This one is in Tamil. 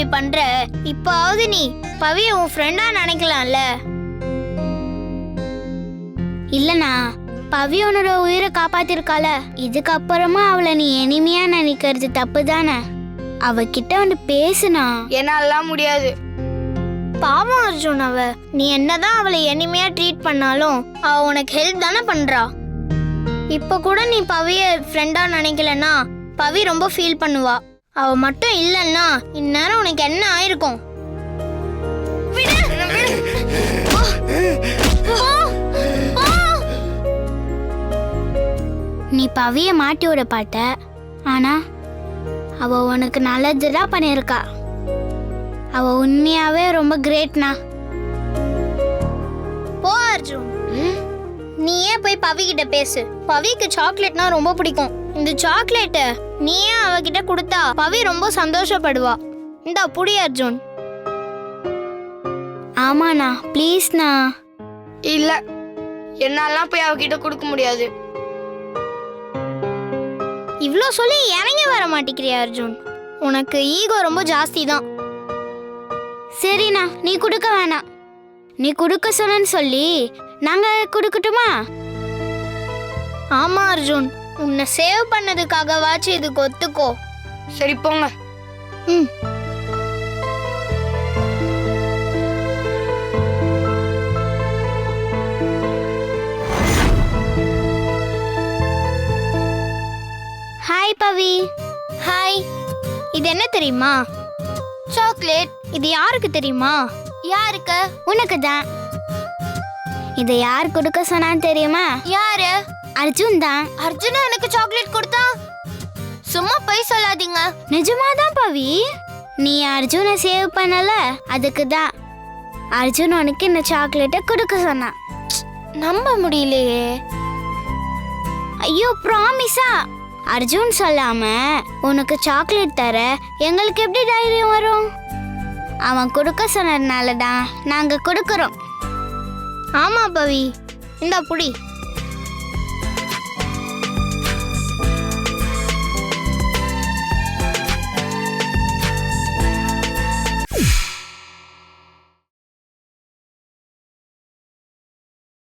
இப்படி பண்ற? இப்பாவது நீ பவிய உன் ஃப்ரெண்டா நினைக்கலாம்ல? இல்லனா பவி உன்னோட உயிரை காப்பாத்திருக்கால இதுக்கப்புறமா அவளை நீ எளிமையா நினைக்கிறது தப்பு தானே அவகிட்ட வந்து பேசுனா? என்னாலலாம் முடியாது. பாவம் அர்ஜுன் அவ. நீ என்னதான் அவளை எளிமையா ட்ரீட் பண்ணாலும் அவ உனக்கு ஹெல்ப் தானே பண்றா? இப்ப கூட நீ பவிய ஃப்ரெண்டா நினைக்கலன்னா பவி ரொம்ப ஃபீல் பண்ணுவா. அவ மட்டும் இல்லைன்னா இந்நேரம் உனக்கு என்ன ஆயிருக்கும். நீ பவிய மாட்டி விட பாட்ட. ஆனா அவ உனக்கு நல்லதுதான் பண்ணியிருக்கா. அவ உண்மையாவே ரொம்ப கிரேட்னா. போ அர்ஜுன். நீயே போய் பவி கிட்ட பேசு? பவிக்கு சாக்லேட்னா ரொம்ப பிடிக்கும். இந்த சாக்லேட்டை நீயே அவகிட்ட கொடுத்தா பவி ரொம்ப சந்தோஷப்படுவா. இந்தா புடி அர்ஜுன். ஆமாண்ணா ப்ளீஸ்ண்ணா. இல்ல என்னாலலாம் போய் அவகிட்ட கொடுக்க முடியாது. இவ்வளோ சொல்லி இறங்கி வர மாட்டேங்கிறியா அர்ஜுன்? உனக்கு ஈகோ ரொம்ப ஜாஸ்தி தான். சரிண்ணா நீ கொடுக்க வேணாம். நீ கொடுக்க சொன்னேன்னு சொல்லி நாங்க கொடுக்கட்டுமா? ஆமா அர்ஜுன். உன்னை சேவ் பண்ணதுக்காகவாச்சும் இதுக்கு ஒத்துக்கோ. சரி போங்க. ம். ஹாய் பவி ஹாய் இது என்ன தெரியுமா? சாக்லேட் இது யாருக்கு தெரியுமா? யாருக்கு? உனக்கு தான் இதை யார் கொடுக்க சொன்னான்னு தெரியுமா? யாரு? அர்ஜுன் தான். அர்ஜுனா எனக்கு சாக்லேட் கொடுத்தா? சும்மா போய் சொல்லாதீங்க. நிஜமாதான் பவி. நீ அர்ஜுனை சேவ் பண்ணல? அதுக்கு தான். அர்ஜுன் உனக்கு இந்த சாக்லேட்டை கொடுக்க சொன்னான் நம்ப முடியலையே. ஐயோ ப்ராமிஸா அர்ஜுன் சொல்லாம உனக்கு சாக்லேட் தர எங்களுக்கு எப்படி தைரியம் வரும்? அவன் கொடுக்க சொன்னதுனால தான் நாங்க கொடுக்கறோம். ஆமா பவி. இந்த புடி.